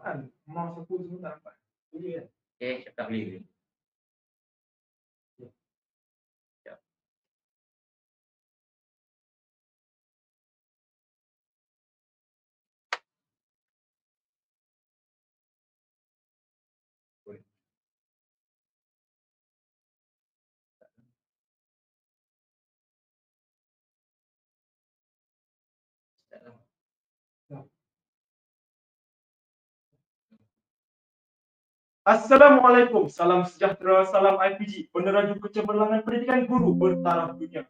kan? Mouse aku semua tak nampak. Boleh kan? Saya tak boleh. Assalamualaikum, salam sejahtera, salam IPG, peneraju kecemerlangan pendidikan guru bertaraf dunia.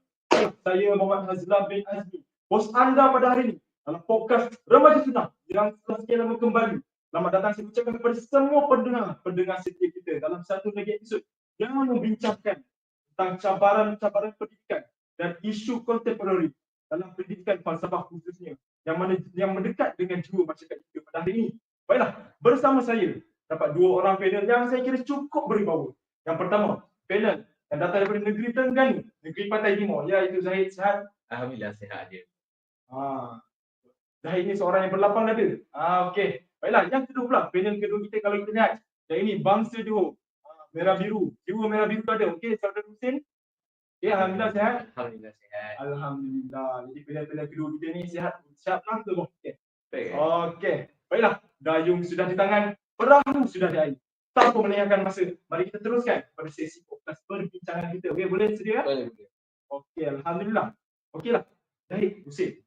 Saya Muhammad Hazlan bin Azmi, bos anda pada hari ini dalam podcast Remaja Sunnah yang setelah sekian lama kembali. Selamat datang saya ucapkan kepada semua pendengar, pendengar setia kita dalam satu lagi episod yang membincangkan tentang cabaran-cabaran pendidikan dan isu kontemporari dalam pendidikan falsafah khususnya yang mana yang mendekat dengan jiwa masyarakat kita pada hari ini. Baiklah, bersama saya dapat dua orang panel yang saya kira cukup berwibawa. Yang pertama, panel yang datang daripada negeri Terengganu, negeri Pantai Timur, iaitu Zahid Sihat. Alhamdulillah sihat dia. Ha. Zahid ni seorang yang berlapang dada. Ha, okey. Baiklah, yang kedua pula, panel kedua kita kalau kita lihat. Yang ini bangsa Johor. Ha, merah biru. Jiwa merah biru ada. Okey, saudara Husin. Okey, Alhamdulillah sihat. Alhamdulillah sihat. Alhamdulillah. Jadi panel-panel kedua kita ni sihat. Siap lah ke? Okey. Okey. Baiklah, dayung sudah di tangan, perahu sudah di air. Tanpa melengahkan masa, mari kita teruskan pada sesi podcast perbincangan kita. Okey, boleh sedia? Boleh. Okey, Alhamdulillah. Okeylah. Baik, Husin.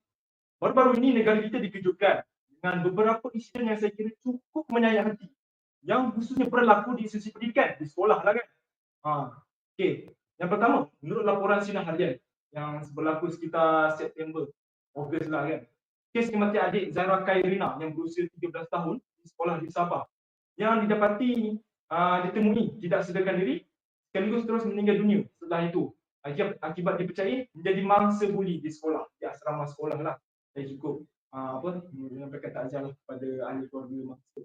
Baru-baru ini negara kita dikejutkan dengan beberapa insiden yang saya kira cukup menyayat hati. Yang khususnya berlaku di institusi pendidikan, di sekolah lah kan. Ha. Okey, yang pertama, menurut laporan sinar harian yang berlaku sekitar September, Ogos lah kan. Kes kematian adik Zahra Khairina yang berusia 13 tahun di sekolah di Sabah yang didapati uh, ditemui tidak sedarkan diri sekaligus terus meninggal dunia setelah itu. Akibat, akibat dipercayai menjadi mangsa buli di sekolah di asrama sekolah lah. Dan cukup uh, apa menyampaikan takziah lah kepada ahli keluarga mangsa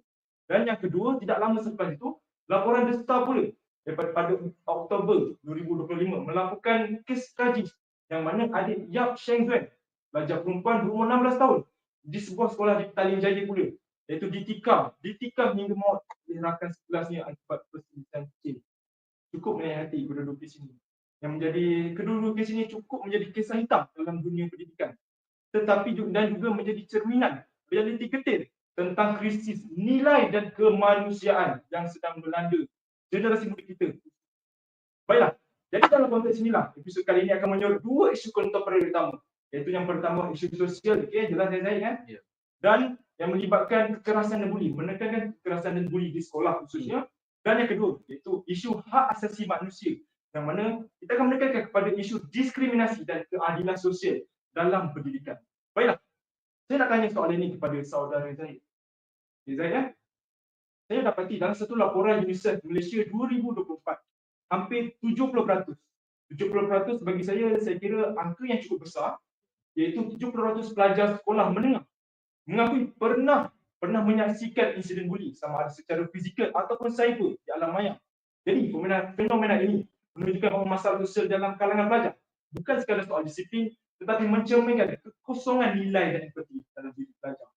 dan yang kedua tidak lama selepas itu laporan The Star pula daripada pada Oktober 2025 melakukan kes tragis yang mana adik Yap Sheng Zuen pelajar perempuan berumur 16 tahun di sebuah sekolah di Petaling Jaya pula iaitu ditikam, ditikam hingga maut oleh sekelasnya akibat perselisihan kecil. Cukup menyayat hati kedua-dua kes ini. Yang menjadi kedua-dua kes ini cukup menjadi kisah hitam dalam dunia pendidikan. Tetapi dan juga menjadi cerminan realiti getir tentang krisis nilai dan kemanusiaan yang sedang melanda generasi muda kita. Baiklah, jadi dalam konteks inilah episod kali ini akan menyorot dua isu kontemporari utama. Iaitu yang pertama isu sosial, okay, jelas saya saya kan? Ya. Dan yang melibatkan kekerasan dan buli, menekankan kekerasan dan buli di sekolah khususnya. Dan yang kedua, iaitu isu hak asasi manusia. Yang mana kita akan menekankan kepada isu diskriminasi dan keadilan sosial dalam pendidikan. Baiklah, saya nak tanya soalan ini kepada saudara Zahid. Okay, Zahid ya? Saya dapati dalam satu laporan UNICEF Malaysia 2024, hampir 70%. 70% bagi saya, saya kira angka yang cukup besar iaitu 70% pelajar sekolah menengah mengakui pernah pernah menyaksikan insiden buli sama ada secara fizikal ataupun cyber di alam maya. Jadi fenomena, fenomena ini menunjukkan bahawa masalah sosial dalam kalangan pelajar bukan sekadar soal disiplin tetapi mencerminkan kekosongan nilai dan empati dalam diri pelajar.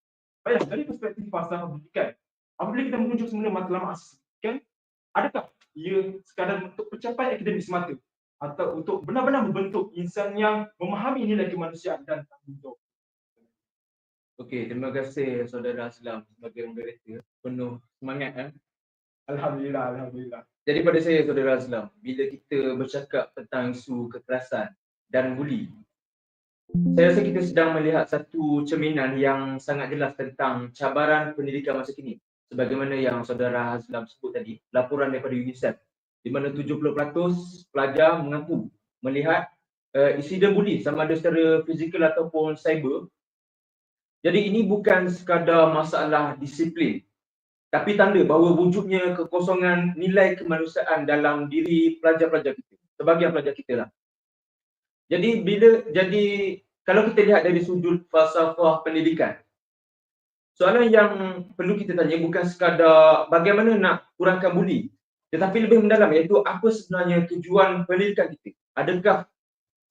Baiklah, dari perspektif falsafah pendidikan, apabila kita merujuk semula matlamat asas pendidikan, adakah ia sekadar untuk pencapaian akademik semata atau untuk benar-benar membentuk insan yang memahami nilai kemanusiaan dan tanggungjawab. Okey, terima kasih saudara Aslam sebagai moderator. Penuh semangat kan. Alhamdulillah, alhamdulillah. Jadi pada saya saudara Aslam, bila kita bercakap tentang isu kekerasan dan buli, saya rasa kita sedang melihat satu cerminan yang sangat jelas tentang cabaran pendidikan masa kini. Sebagaimana yang saudara Aslam sebut tadi, laporan daripada UNICEF di mana 70% pelajar mengaku melihat uh, insiden buli sama ada secara fizikal ataupun cyber. Jadi ini bukan sekadar masalah disiplin tapi tanda bahawa wujudnya kekosongan nilai kemanusiaan dalam diri pelajar-pelajar kita, sebagian pelajar kita lah. Jadi bila jadi kalau kita lihat dari sudut falsafah pendidikan, soalan yang perlu kita tanya bukan sekadar bagaimana nak kurangkan buli, tetapi lebih mendalam iaitu apa sebenarnya tujuan pendidikan kita? Adakah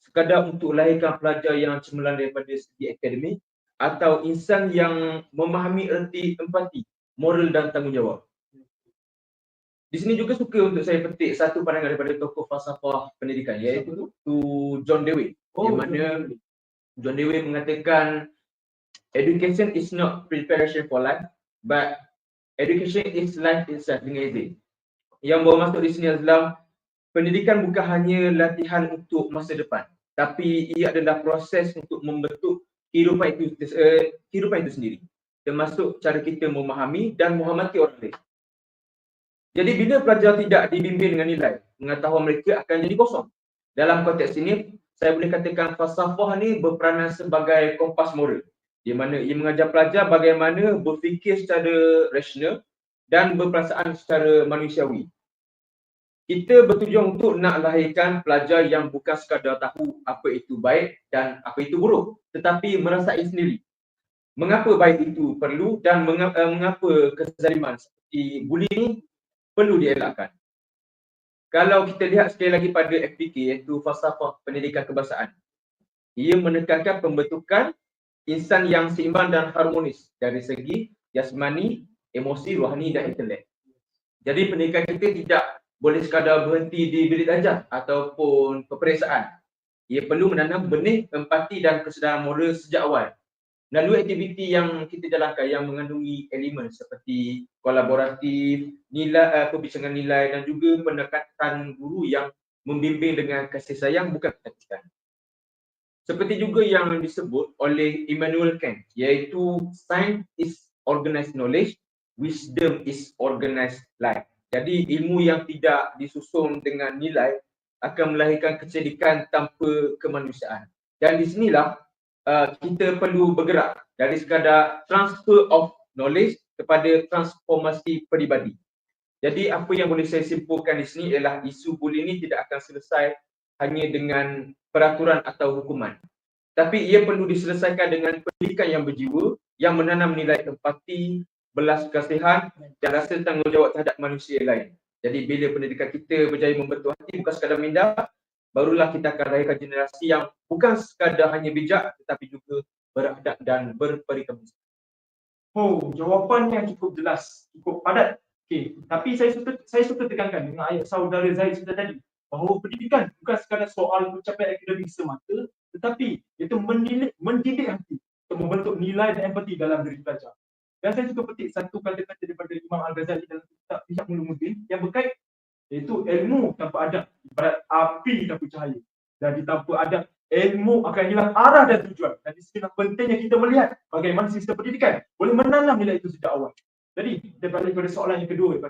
sekadar untuk lahirkan pelajar yang cemerlang daripada segi akademik atau insan yang memahami erti empati moral dan tanggungjawab. Di sini juga suka untuk saya petik satu pandangan daripada tokoh falsafah pendidikan iaitu John Dewey. Oh, Di mana John Dewey mengatakan education is not preparation for life but education is life itself dengan izin. Yang bawa masuk di sini adalah pendidikan bukan hanya latihan untuk masa depan tapi ia adalah proses untuk membentuk kehidupan itu uh, kehidupan itu sendiri termasuk cara kita memahami dan menghormati orang lain. Jadi bila pelajar tidak dibimbing dengan nilai, pengetahuan mereka akan jadi kosong. Dalam konteks ini, saya boleh katakan falsafah ni berperanan sebagai kompas moral di mana ia mengajar pelajar bagaimana berfikir secara rasional dan berperasaan secara manusiawi. Kita bertujuan untuk nak lahirkan pelajar yang bukan sekadar tahu apa itu baik dan apa itu buruk tetapi merasai sendiri. Mengapa baik itu perlu dan mengapa, eh, mengapa kezaliman seperti buli ini perlu dielakkan. Kalau kita lihat sekali lagi pada FPK iaitu falsafah pendidikan kebangsaan. Ia menekankan pembentukan insan yang seimbang dan harmonis dari segi jasmani, emosi, rohani dan intelek. Jadi pendidikan kita tidak boleh sekadar berhenti di bilik ajar ataupun peperiksaan. Ia perlu menanam benih empati dan kesedaran moral sejak awal melalui aktiviti yang kita jalankan yang mengandungi elemen seperti kolaboratif, nilai, uh, perbincangan nilai dan juga pendekatan guru yang membimbing dengan kasih sayang bukan ketakutan. Seperti juga yang disebut oleh Immanuel Kant iaitu science is organized knowledge, wisdom is organized life. Jadi ilmu yang tidak disusun dengan nilai akan melahirkan kecerdikan tanpa kemanusiaan. Dan di sinilah Uh, kita perlu bergerak dari sekadar transfer of knowledge kepada transformasi peribadi. Jadi apa yang boleh saya simpulkan di sini ialah isu buli ini tidak akan selesai hanya dengan peraturan atau hukuman. Tapi ia perlu diselesaikan dengan pendidikan yang berjiwa yang menanam nilai empati, belas kasihan dan rasa tanggungjawab terhadap manusia lain. Jadi bila pendidikan kita berjaya membentuk hati bukan sekadar minda, barulah kita akan lahirkan generasi yang bukan sekadar hanya bijak tetapi juga beradab dan berperikatan. Oh, jawapannya cukup jelas, cukup padat. Okey, tapi saya suka saya suka tekankan dengan ayat saudara Zaid sudah tadi bahawa pendidikan bukan sekadar soal pencapaian akademik semata tetapi itu mendidik mendidik hati untuk membentuk nilai dan empati dalam diri pelajar. Dan saya suka petik satu kata-kata daripada Imam Al-Ghazali dalam kitab Pihak Mulumuddin yang berkait Iaitu ilmu tanpa adab ibarat api tanpa cahaya. Dan tanpa adab, ilmu akan hilang arah dan tujuan. Dan di sini pentingnya kita melihat bagaimana sistem pendidikan boleh menanam nilai itu sejak awal. Jadi, kita balik kepada soalan yang kedua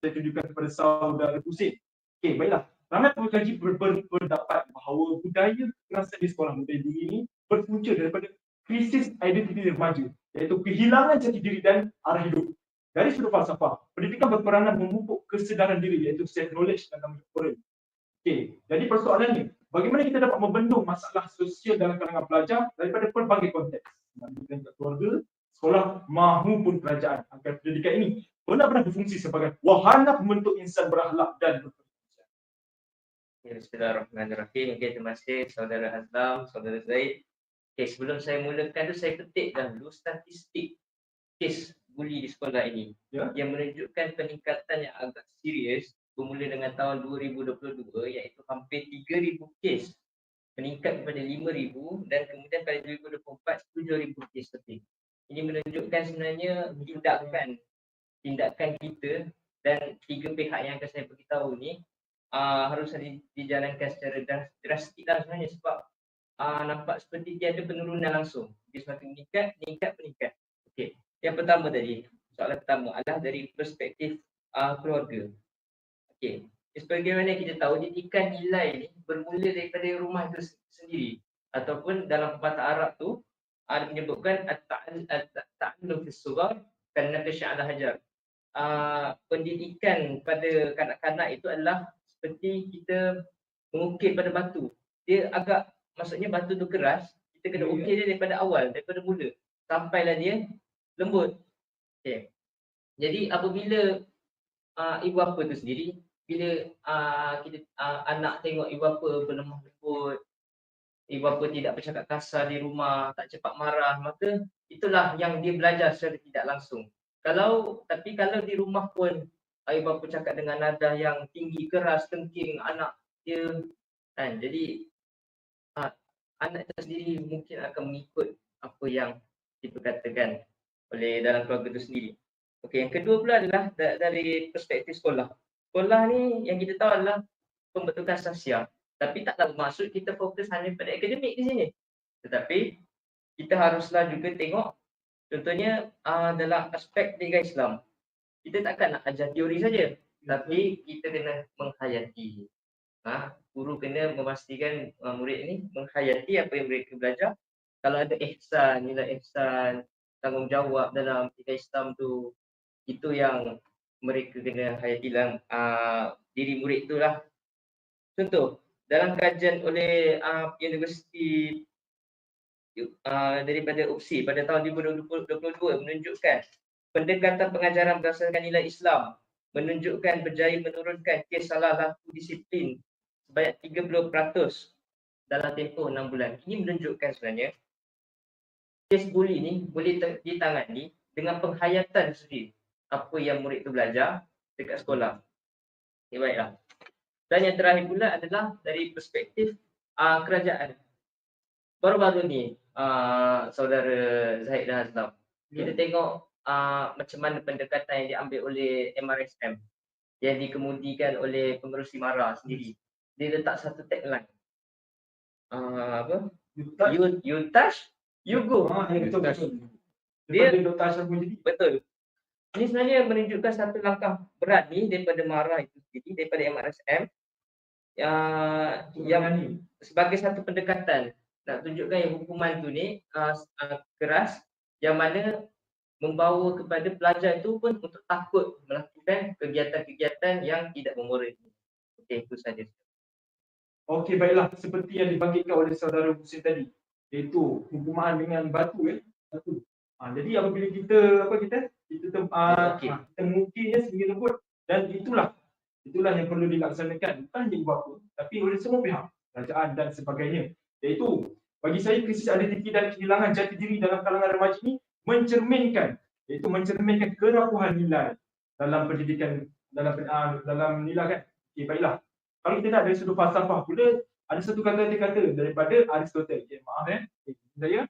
saya tunjukkan kepada saudara Husin. Okey, baiklah. Ramai pengkaji ber, ber, berdapat bahawa budaya kekerasan di sekolah muda ini berpunca daripada krisis identiti remaja iaitu kehilangan jati diri dan arah hidup. Dari sudut falsafah, pendidikan berperanan memupuk kesedaran diri iaitu self knowledge dan tanggung jawab. Okey, jadi persoalannya, bagaimana kita dapat membendung masalah sosial dalam kalangan pelajar daripada pelbagai konteks, tingkat keluarga, sekolah maupun kerajaan agar pendidikan ini benar-benar berfungsi sebagai wahana pembentuk insan berakhlak dan. Ya, Bismillahirrahmanirrahim. Okay, terima kasih saudara Azlam, saudara Zaid. Okay, sebelum saya mulakan tu saya petik dulu statistik kes buli di sekolah ini ya. yang menunjukkan peningkatan yang agak serius bermula dengan tahun 2022 iaitu hampir 3000 kes meningkat kepada 5000 dan kemudian pada 2024 7000 kes lebih. Ini menunjukkan sebenarnya tindakan tindakan kita dan tiga pihak yang akan saya beritahu ni uh, harus dijalankan secara drastik lah sebenarnya sebab uh, nampak seperti tiada penurunan langsung. Dia semakin meningkat, meningkat, meningkat. Okey. Yang pertama tadi, soalan pertama adalah dari perspektif uh, keluarga. Okey. Sebagaimana kita tahu, didikan nilai ni bermula daripada rumah itu sendiri. Ataupun dalam pepatah Arab tu, ada menyebutkan at-ta'allum fi sughar kana kasya'al hajar. Uh, pendidikan pada kanak-kanak itu adalah seperti kita mengukir pada batu. Dia agak, maksudnya batu tu keras, kita kena ya, ya. ukir dia daripada awal, daripada mula. Sampailah dia lembut. Okay. Jadi apabila uh, ibu bapa tu sendiri, bila uh, kita uh, anak tengok ibu bapa berlemah lembut, ibu bapa tidak bercakap kasar di rumah, tak cepat marah, maka itulah yang dia belajar secara tidak langsung. kalau tapi kalau di rumah pun ayah bapa cakap dengan nada yang tinggi keras tengking anak dia kan jadi ah, anak itu sendiri mungkin akan mengikut apa yang diperkatakan oleh dalam keluarga itu sendiri. Okey, yang kedua pula adalah da- dari perspektif sekolah. Sekolah ni yang kita tahu adalah pembentukan sosial. Tapi taklah bermaksud kita fokus hanya pada akademik di sini. Tetapi kita haruslah juga tengok contohnya uh, dalam aspek pendidikan Islam. Kita takkan nak ajar teori saja. Tapi kita kena menghayati. Ha, guru kena memastikan uh, murid ni menghayati apa yang mereka belajar. Kalau ada ihsan, nilai ihsan, tanggungjawab dalam pendidikan Islam tu itu yang mereka kena hayati dalam uh, diri murid tu lah. Contoh, dalam kajian oleh uh, Universiti uh, daripada UPSI pada tahun 2022 menunjukkan pendekatan pengajaran berdasarkan nilai Islam menunjukkan berjaya menurunkan kes salah laku disiplin sebanyak 30% dalam tempoh 6 bulan. Ini menunjukkan sebenarnya kes bully ni boleh ditangani dengan penghayatan sendiri apa yang murid tu belajar dekat sekolah. Okay, baiklah. Dan yang terakhir pula adalah dari perspektif uh, kerajaan. Baru-baru ni uh, saudara Zahid dan Haslam, kita tengok uh, macam mana pendekatan yang diambil oleh MRSM yang dikemudikan oleh pengerusi MARA sendiri. Dia letak satu tagline. Uh, apa? You touch. You, you touch, you go. Ah, ya, betul betul. Dia- Dr. Ashraf pun jadi. Betul. Ini sebenarnya menunjukkan satu langkah berat ni daripada MARA itu sendiri, daripada MRSM uh, yang ni. sebagai satu pendekatan nak tunjukkan yang hukuman tu ni uh, uh, keras yang mana membawa kepada pelajar itu pun untuk takut melakukan kegiatan-kegiatan yang tidak memoral. Okey, itu saja. Okey baiklah. Seperti yang dibangkitkan oleh saudara Husin tadi iaitu hukuman dengan batu eh? Batu. Ha, jadi apabila kita apa kita? Kita tem, uh, Mengukir. ha, kita mengukirnya sehingga lembut. Dan itulah itulah yang perlu dilaksanakan. Bukan hanya ibu bapa tapi oleh semua pihak kerajaan dan sebagainya. Iaitu bagi saya krisis identiti dan kehilangan jati diri dalam kalangan remaja ini mencerminkan iaitu mencerminkan kerapuhan nilai dalam pendidikan dalam uh, dalam nilai kan? Okey baiklah kalau kita nak dari sudut falsafah pula ada satu kata dia kata daripada Aristotle. Okay, maaf eh. Okay, saya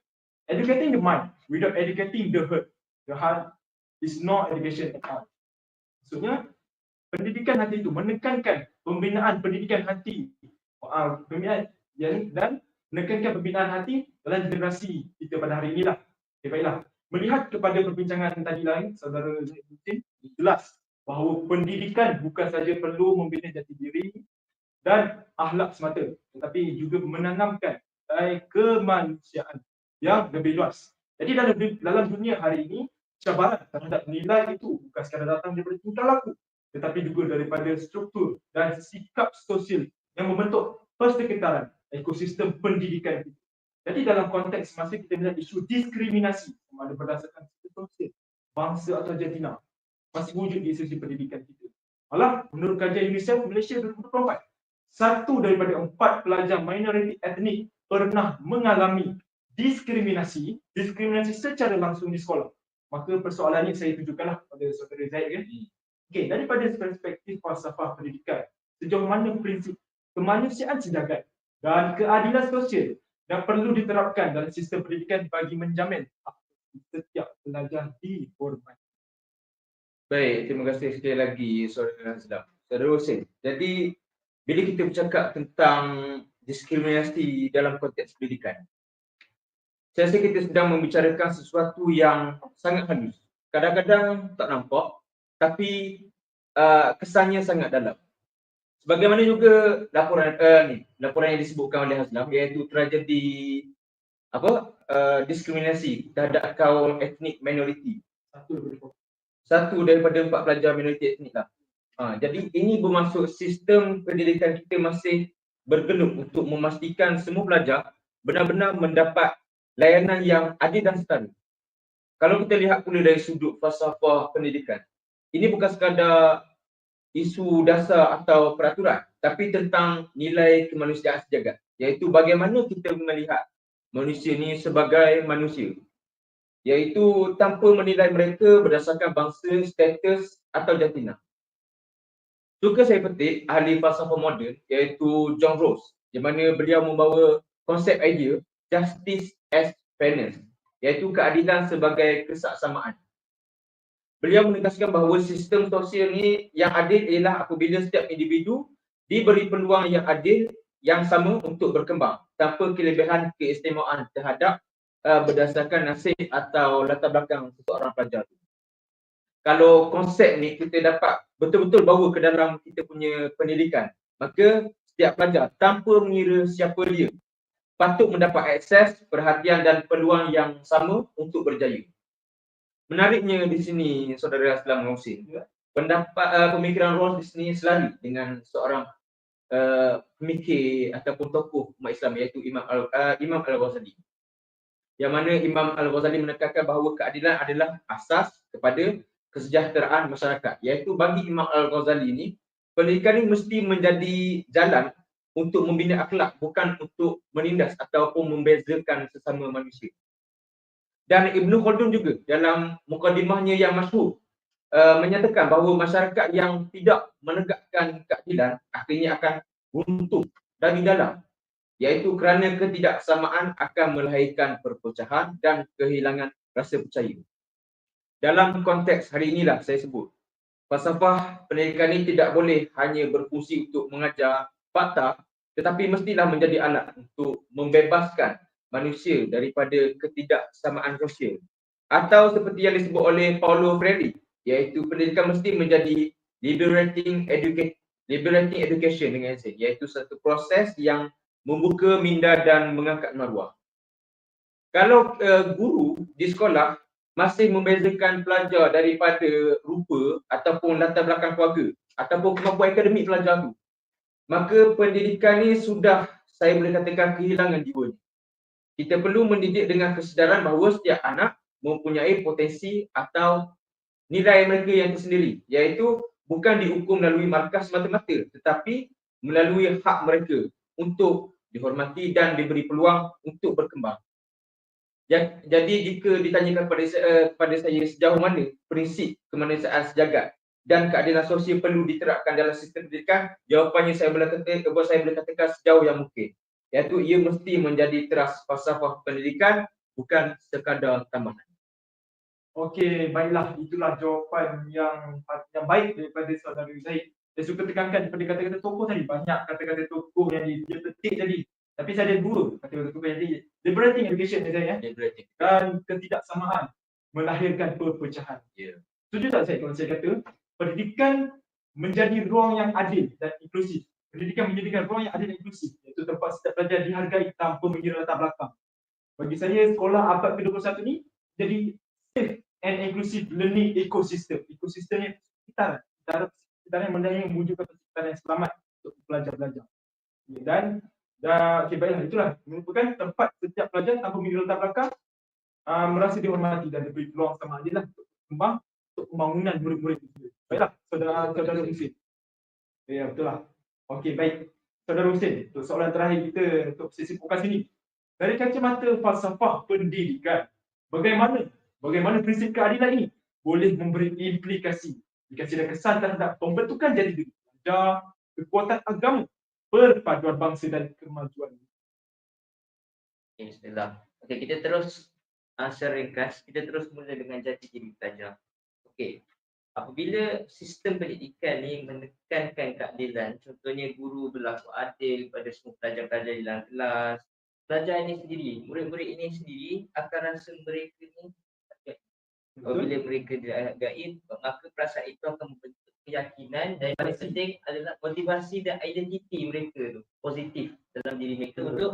educating the mind without educating the heart. The heart is no education at all. Maksudnya pendidikan hati itu menekankan pembinaan pendidikan hati. Uh, pembinaan yang dan menekankan pembinaan hati dalam generasi kita pada hari inilah. Okay, baiklah. Melihat kepada perbincangan tadi lain saudara Zaid jelas bahawa pendidikan bukan saja perlu membina jati diri dan akhlak semata tetapi juga menanamkan nilai kemanusiaan yang lebih luas. Jadi dalam dalam dunia hari ini cabaran terhadap nilai itu bukan sekadar datang daripada tingkah laku tetapi juga daripada struktur dan sikap sosial yang membentuk persekitaran ekosistem pendidikan kita. Jadi dalam konteks masa kita melihat isu diskriminasi sama ada berdasarkan sosial, bangsa atau jantina masih wujud di institusi pendidikan kita. Malah menurut kajian UNICEF Malaysia 2024 satu daripada empat pelajar minoriti etnik pernah mengalami diskriminasi, diskriminasi secara langsung di sekolah. Maka persoalannya saya tunjukkanlah pada saudara Zaid kan. Okey, daripada perspektif falsafah pendidikan, sejauh mana prinsip kemanusiaan sejagat dan keadilan sosial yang perlu diterapkan dalam sistem pendidikan bagi menjamin setiap pelajar dihormati. Baik, terima kasih sekali lagi Saudara Haslam. Saudara Hussein, jadi bila kita bercakap tentang diskriminasi dalam konteks pendidikan, saya rasa kita sedang membicarakan sesuatu yang sangat halus. Kadang-kadang tak nampak, tapi uh, kesannya sangat dalam. Sebagaimana juga laporan uh, ni, laporan yang disebutkan oleh Haslam iaitu tragedi apa uh, diskriminasi terhadap kaum etnik minoriti satu daripada empat pelajar minoriti etnik lah. Ha, jadi ini bermaksud sistem pendidikan kita masih bergelut untuk memastikan semua pelajar benar-benar mendapat layanan yang adil dan setara. Kalau kita lihat pula dari sudut falsafah pendidikan, ini bukan sekadar isu dasar atau peraturan, tapi tentang nilai kemanusiaan sejagat, iaitu bagaimana kita melihat manusia ni sebagai manusia iaitu tanpa menilai mereka berdasarkan bangsa, status atau jantina. Suka saya petik ahli falsafah moden iaitu John Rawls di mana beliau membawa konsep idea justice as fairness iaitu keadilan sebagai kesaksamaan. Beliau menegaskan bahawa sistem sosial ni yang adil ialah apabila setiap individu diberi peluang yang adil yang sama untuk berkembang tanpa kelebihan keistimewaan terhadap uh, berdasarkan nasib atau latar belakang seseorang pelajar tu. Kalau konsep ni kita dapat betul-betul bawa ke dalam kita punya pendidikan, maka setiap pelajar tanpa mengira siapa dia patut mendapat akses, perhatian dan peluang yang sama untuk berjaya. Menariknya di sini saudara Aslam Husin, pendapat uh, pemikiran Rawls di sini selari dengan seorang uh, pemikir ataupun tokoh umat Islam iaitu Imam Al uh, Imam Al-Ghazali. Yang mana Imam Al-Ghazali menekankan bahawa keadilan adalah asas kepada kesejahteraan masyarakat iaitu bagi Imam Al-Ghazali ini pendidikan ini mesti menjadi jalan untuk membina akhlak bukan untuk menindas ataupun membezakan sesama manusia. Dan Ibn Khaldun juga dalam mukadimahnya yang masyhur uh, menyatakan bahawa masyarakat yang tidak menegakkan keadilan akhirnya akan runtuh dari dalam iaitu kerana ketidaksamaan akan melahirkan perpecahan dan kehilangan rasa percaya dalam konteks hari inilah saya sebut falsafah pendidikan ini tidak boleh hanya berfungsi untuk mengajar fakta tetapi mestilah menjadi alat untuk membebaskan manusia daripada ketidaksamaan sosial. Atau seperti yang disebut oleh Paulo Freire iaitu pendidikan mesti menjadi liberating education liberating education dengan saya iaitu satu proses yang membuka minda dan mengangkat maruah. Kalau uh, guru di sekolah masih membezakan pelajar daripada rupa ataupun latar belakang keluarga ataupun kemampuan akademik pelajar tu. Maka pendidikan ni sudah saya boleh katakan kehilangan jiwa kita perlu mendidik dengan kesedaran bahawa setiap anak mempunyai potensi atau nilai mereka yang tersendiri. Iaitu bukan dihukum melalui markas mata-mata tetapi melalui hak mereka untuk dihormati dan diberi peluang untuk berkembang jadi jika ditanyakan kepada saya, uh, kepada saya sejauh mana prinsip kemanusiaan sejagat dan keadilan sosial perlu diterapkan dalam sistem pendidikan, jawapannya saya boleh katakan, saya boleh katakan sejauh yang mungkin. Iaitu ia mesti menjadi teras falsafah pendidikan bukan sekadar tambahan. Okey, baiklah itulah jawapan yang yang baik daripada saudara Zaid. Saya suka tekankan pada kata-kata tokoh tadi banyak kata-kata tokoh yang dia petik tadi tapi saya ada dua kata-kata tukar jadi liberating education saya ya. Liberating. Dan ketidaksamaan melahirkan perpecahan. Ya. Yeah. Setuju tak saya kalau saya kata pendidikan menjadi ruang yang adil dan inklusif. Pendidikan menjadikan ruang yang adil dan inklusif. Iaitu tempat setiap pelajar dihargai tanpa mengira latar belakang. Bagi saya sekolah abad ke-21 ni jadi safe and inclusive learning ecosystem. Ekosistem yang sekitar, sekitar, sekitar yang mendaya mewujudkan sekitar yang selamat untuk pelajar-pelajar. Dan dan okay, baiklah itulah merupakan tempat setiap pelajar tanpa mengira latar belakang uh, merasa dihormati dan diberi peluang sama adil lah untuk kembang untuk pembangunan murid-murid itu. Baiklah saudara saudara Husin. Ya betul lah. Okey baik. Saudara Husin, untuk soalan terakhir kita untuk sesi podcast ini. Dari kacamata falsafah pendidikan, bagaimana bagaimana prinsip keadilan ini boleh memberi implikasi implikasi dan kesan terhadap pembentukan jadi diri pelajar, kekuatan agama perpaduan bangsa dan kemajuan. Okay, Bismillah. Okay, kita terus uh, seringkas, kita terus mula dengan jati diri pelajar. Okay, apabila sistem pendidikan ni menekankan keadilan, contohnya guru berlaku adil pada semua pelajar-pelajar di dalam kelas, pelajar ini sendiri, murid-murid ini sendiri akan rasa mereka ni Apabila mereka gaib, maka perasaan itu akan membentuk keyakinan dan paling penting adalah motivasi dan identiti mereka tu positif dalam diri mereka hmm. untuk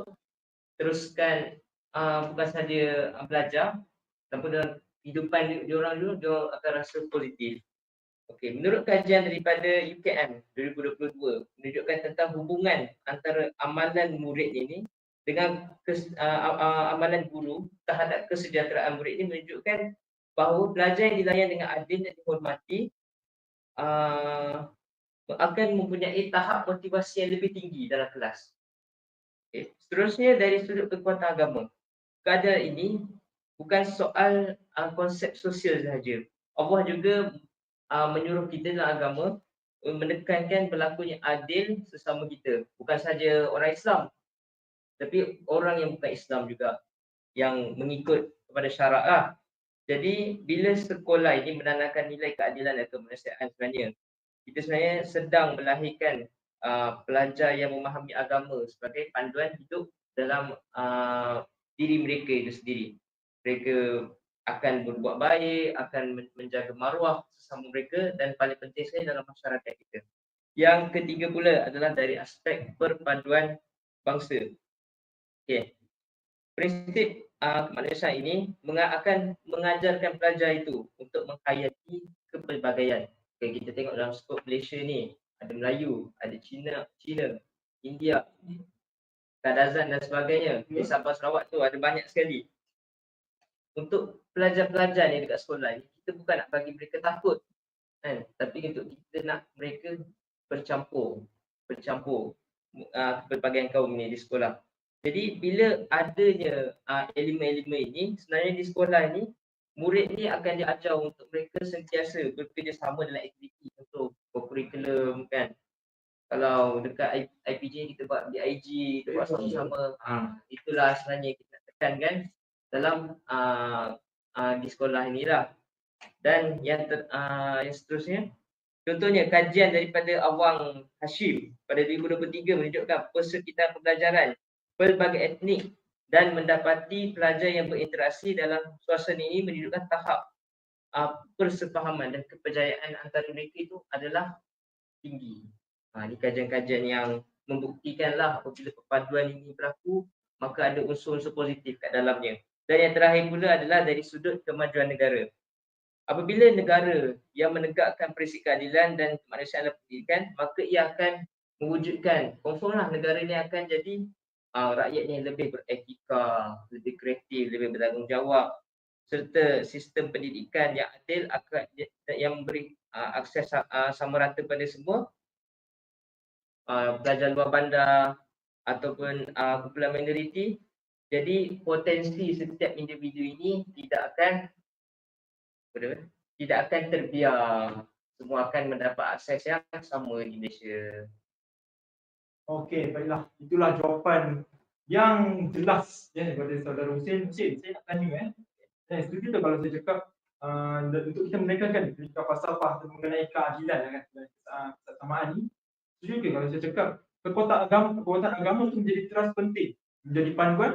teruskan uh, bukan sahaja uh, belajar tapi dalam kehidupan dia orang dulu dia akan rasa positif. Okey, menurut kajian daripada UKM 2022 menunjukkan tentang hubungan antara amalan murid ini dengan kes, uh, uh, amalan guru terhadap kesejahteraan murid ini menunjukkan bahawa pelajar yang dilayan dengan adil dan dihormati uh, akan mempunyai tahap motivasi yang lebih tinggi dalam kelas. Okay. Seterusnya dari sudut kekuatan agama. Keadaan ini bukan soal uh, konsep sosial sahaja. Allah juga uh, menyuruh kita dalam agama uh, menekankan berlakunya adil sesama kita. Bukan saja orang Islam tapi orang yang bukan Islam juga yang mengikut kepada syarak lah. Jadi bila sekolah ini menanamkan nilai keadilan dan kemanusiaan sebenarnya kita sebenarnya sedang melahirkan uh, pelajar yang memahami agama sebagai panduan hidup dalam uh, diri mereka itu sendiri. Mereka akan berbuat baik, akan men- menjaga maruah sesama mereka dan paling penting sekali dalam masyarakat kita. Yang ketiga pula adalah dari aspek perpaduan bangsa. Okey. Prinsip uh, kemanusiaan ini menga- akan mengajarkan pelajar itu untuk menghayati kepelbagaian. Okay, kita tengok dalam skop Malaysia ni, ada Melayu, ada Cina, Cina, India, Kadazan dan sebagainya. Di Sabah Sarawak tu ada banyak sekali. Untuk pelajar-pelajar ni dekat sekolah ni, kita bukan nak bagi mereka takut. Kan? Tapi untuk kita nak mereka bercampur, bercampur uh, pelbagai kaum ni di sekolah. Jadi bila adanya uh, elemen-elemen ini, sebenarnya di sekolah ni, murid ni akan diajar untuk mereka sentiasa bekerjasama dalam aktiviti untuk kurikulum kan. Kalau dekat IPJ kita buat DIG, kita buat sama-sama. Ah, itulah sebenarnya kita tekankan dalam uh, uh, di sekolah ni lah. Dan yang ter, uh, yang seterusnya, contohnya kajian daripada Awang Hashim pada 2023 menunjukkan persekitaran pembelajaran pelbagai etnik dan mendapati pelajar yang berinteraksi dalam suasana ini menunjukkan tahap uh, persefahaman dan kepercayaan antara mereka itu adalah tinggi. Ha, ini kajian-kajian yang membuktikanlah apabila perpaduan ini berlaku maka ada unsur-unsur positif kat dalamnya. Dan yang terakhir pula adalah dari sudut kemajuan negara. Apabila negara yang menegakkan prinsip keadilan dan kemanusiaan dalam pendidikan, maka ia akan mewujudkan, confirmlah negara ini akan jadi uh, rakyatnya lebih beretika, lebih kreatif, lebih bertanggungjawab serta sistem pendidikan yang adil yang memberi uh, akses uh, sama rata pada semua. Uh, pelajar luar bandar ataupun uh, kumpulan minoriti. Jadi potensi setiap individu ini tidak akan tidak akan terbiar. Semua akan mendapat akses yang sama di Malaysia Okey, baiklah. Itulah jawapan yang jelas ya daripada saudara Hussein. Hussein, saya nak tanya eh. Saya setuju tak kalau saya cakap uh, untuk kita menekankan ketika falsafah mengenai keadilan ya kan uh, kesamaan ni. Setuju ke kalau saya cakap kekuatan agama kekuatan agama itu menjadi teras penting menjadi panduan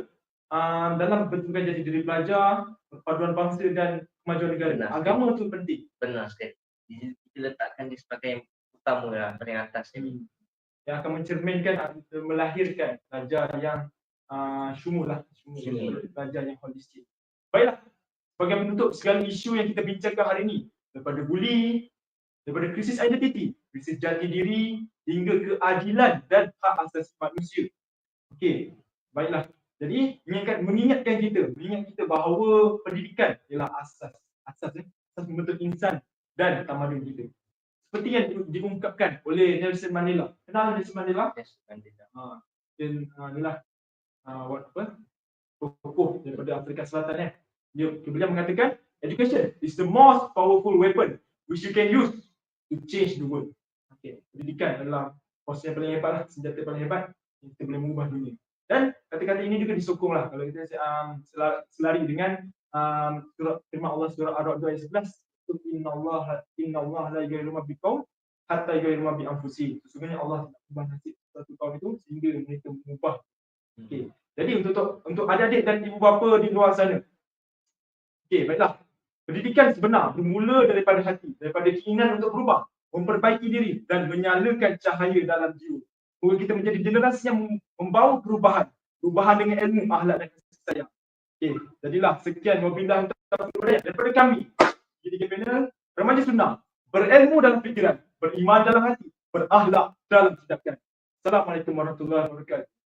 uh, dalam bentukan jati diri pelajar, perpaduan bangsa dan kemajuan negara. Benar. Agama itu penting. benar sekali kita letakkan dia sebagai yang utama lah paling atas ni yang akan mencerminkan melahirkan pelajar yang uh, syumul lah, syumul, Syumul. pelajar yang holistik. Baiklah, sebagai penutup segala isu yang kita bincangkan hari ini, daripada bully, daripada krisis identiti, krisis jati diri, hingga keadilan dan hak asasi manusia. Okey, baiklah. Jadi mengingat, mengingatkan kita, mengingat kita bahawa pendidikan ialah asas, asas, eh, asas membentuk insan dan tamadun kita seperti yang di- diungkapkan oleh Nelson Mandela. Kenal Nelson Mandela? Yes, Mandela. Ha, dan uh, inilah uh, what, apa? Tokoh daripada Afrika Selatan eh. Dia, beliau mengatakan education is the most powerful weapon which you can use to change the world. Okay. Pendidikan adalah force yang paling hebat lah, senjata paling hebat yang kita boleh mengubah dunia. Dan kata-kata ini juga disokong lah kalau kita um, sela- selari dengan um, surah firman Allah surah Ar-Ra'd ayat 11 inna Allah inna Allah la yughayyiru ma biqaum hatta yughayyiru ma bi anfusihim. Sesungguhnya Allah tidak ubah nasib satu kaum itu sehingga mereka mengubah. Okey. Jadi untuk untuk adik-adik dan ibu bapa di luar sana. Okey, baiklah. Pendidikan sebenar bermula daripada hati, daripada keinginan untuk berubah, memperbaiki diri dan menyalakan cahaya dalam jiwa. Moga kita menjadi generasi yang membawa perubahan, perubahan dengan ilmu, akhlak dan kasih sayang. Okey, jadilah sekian wabillahi taufiq wal hidayah daripada kami. Jadi panel remaja sunnah, berilmu dalam fikiran, beriman dalam hati, berakhlak dalam tindakan. Assalamualaikum warahmatullahi wabarakatuh.